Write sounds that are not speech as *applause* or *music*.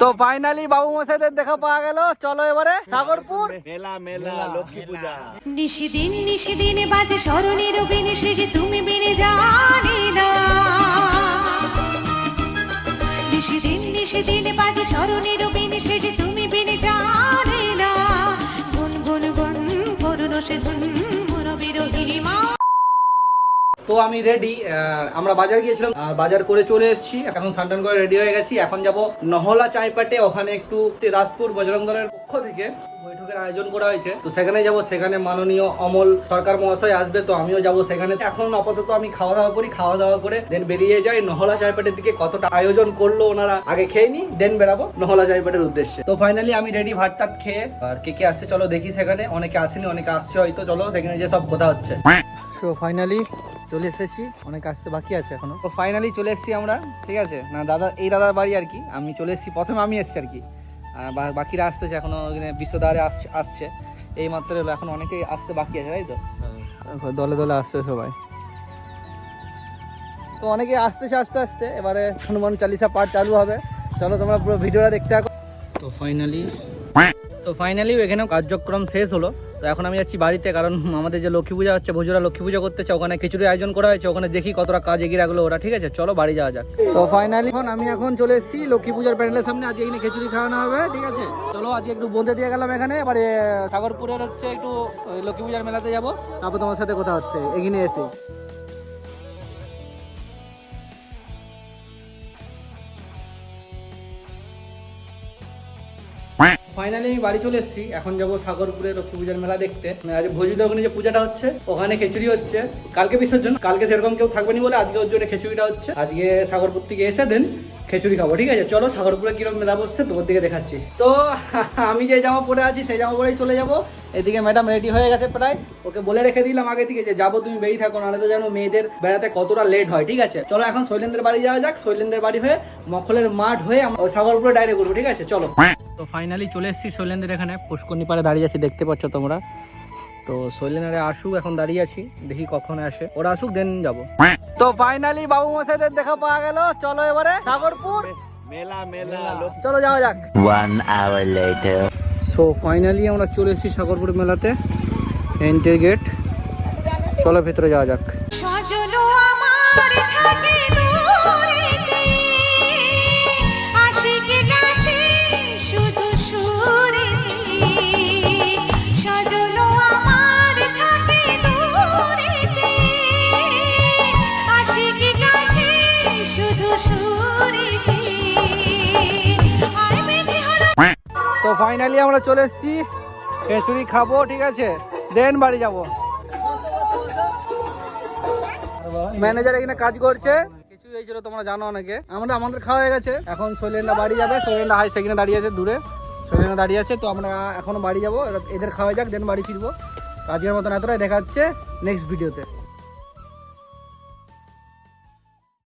তো ফাইনালি বাবু মশাইদের দেখা পাওয়া গেল। চলো এবারে সাগরপুর। মেলা মেলা লক্ষ্মী পূজা। নিশিদিন নিশিদিন বাজে স্মরণের বিনে সে যে তুমি বিনে জানি না। নিশিদিন নিশিদিন বাজে স্মরণের বিনে সে যে তুমি বিনে জানি না। গুন গুন গুন করুণ সে ধুন তো আমি রেডি আমরা বাজার গিয়েছিলাম বাজার করে চলে এসেছি। এখন সানটান করে রেডি হয়ে গেছি। এখন যাব নহলা চাইপাটে, ওখানে একটু দাসপুর বজরং দলের পক্ষ থেকে বৈঠকের আয়োজন করা হয়েছে। তো সেখানে যাব, সেখানে মাননীয় অমল সরকার মহাশয় আসবে, তো আমিও যাব সেখানে। এখন আপাতত আমি খাওয়া দাওয়া করি, খাওয়া দাওয়া করে দেন বেরিয়ে যাই নহলা চাইপাটের দিকে। কতটা আয়োজন করল ওনারা আগে খেয়ে নি দেন বেরাবো নহলা চাইপাটের উদ্দেশ্যে। তো ফাইনালি আমি রেডি ভাত টাত খেয়ে, আর কে কে আসছে চলো দেখি সেখানে। অনেকে আসেনি, অনেকে আসছে হয়তো, চলো সেখানে যে সব কথা হচ্ছে। তো ফাইনালি চলে এসেছি অনেক আসতে বাকি আছে এখনও। তো ফাইনালি চলে এসেছি আমরা ঠিক আছে? না দাদা এই দাদার বাড়ি আর কি। আমি চলে এসেছি প্রথমে আমি এসেছি আর কি। বাকিরা আসতেছে এখনও ওখানে বিশ্বদ্বারে আসছে আসছে। এই মাত্র এলো এখন অনেকেই আসতে বাকি আছে তাই তো? দলে দলে আসছে সবাই। তো অনেকে আসতেছে আস্তে আস্তে এবারে হনুমান চালিসা পাঠ চালু হবে। চলো তোমরা পুরো ভিডিওটা দেখতে থাকো। তো ফাইনালি তো ফাইনালি এখানেও কার্যক্রম শেষ হলো। তো এখন আমি যাচ্ছি বাড়িতে, কারণ আমাদের যে লক্ষ্মী পূজা হচ্ছে, ভোজরা লক্ষ্মী পূজা করতেছে ওখানে খিচুড়ি আয়োজন করা হয়েছে, ওখানে দেখি কতটা কাজ এগিয়ে রাখল ওরা, ঠিক আছে? চলো বাড়ি যাওয়া যাক। তো ফাইনালি এখন আমি এখন চলে এসেছি লক্ষ্মী পূজার প্যান্ডেলের সামনে, আজকে এখানে খিচুড়ি খাওয়ানো হবে, ঠিক আছে? চলো আজকে একটু বন্ধে দিয়ে গেলাম এখানে, এবারে সাগরপুরের হচ্ছে একটু লক্ষ্মী পূজার মেলাতে যাব, তারপর তোমার সাথে কথা হচ্ছে এগিয়ে এসে। ফাইনালি আমি বাড়ি চলে এসেছি। এখন যাব সাগরপুরে লক্ষ্মী পূজার মেলা দেখতে। আজ ভোজি ওখানে যে পূজাটা হচ্ছে, ওখানে খিচুড়ি হচ্ছে। কালকে বিসর্জন, কালকে সেরকম কেউ থাকবেনি বলে আজকে ওর জন্য খিচুড়িটা হচ্ছে। আজকে সাগরপুর থেকে এসে দেন খিচুড়ি খাব, ঠিক আছে? চলো, সাগরপুরে কীরকম মেলা বসছে তোর দিকে দেখাচ্ছি। তো, *laughs* আমি যে জামা পরে আছি, সেই জামা পরেই চলে যাব। এদিকে ম্যাডাম রেডি হয়ে গেছে প্রায়। ওকে বলে রেখে দিলাম আগে থেকে যে, যাব তুমি বেরিয়ে থাকো, নাহলে তো জানো মেয়েদের বেড়াতে কতটা লেট হয়, ঠিক আছে? চলো, এখন শৈলেন্দ্রের বাড়ি যাওয়া যাক। শৈলেন্দ্রের বাড়ি হয়ে, মখলের মাঠ হয়ে সাগরপুরে ডাইরেক্ট করব ঠিক আছে? চলো। তো ফাইনালি চলে এসেছি শৈলেন্দ্রের এখানে। পুষ্করণী পাড়ে দাঁড়িয়ে আছি, দেখতে পাচ্ছ তোমরা। তো শৈলেন্দ্রে আসুক এখন দাঁড়িয়ে আছি দেখি কখন আসে। ওরা আসুক দেন যাব। তো ফাইনালি বাবু মশাইদের দেখা পাওয়া গেল। চলো এবারে সাগরপুর। মেলা মেলা। চলো যাওয়া যাক। One hour later. So finally আমরা চলে এসেছি সাগরপুর মেলাতে এন্ট্রি গেট চলো ভেতরে যাওয়া যাক। সজলো আমার থাকে তো ফাইনালি আমরা চলে এসেছি। খিচুড়ি খাব ঠিক আছে? দেন বাড়ি যাব। ম্যানেজার এখানে কাজ করছে। কিছু হয়েছিল তোমরা জানো অনেকে। আমরা আমাদের খাওয়া হয়ে গেছে। এখন বাড়ি যাবে। হাই সেখানে দাঁড়িয়ে আছে দূরে। দাঁড়িয়ে আছে তো আমরা এখনও বাড়ি যাব। এদের খাওয়া যাক দেন বাড়ি ফিরবো। আজকের মতন এতটাই দেখা হচ্ছে নেক্সট ভিডিওতে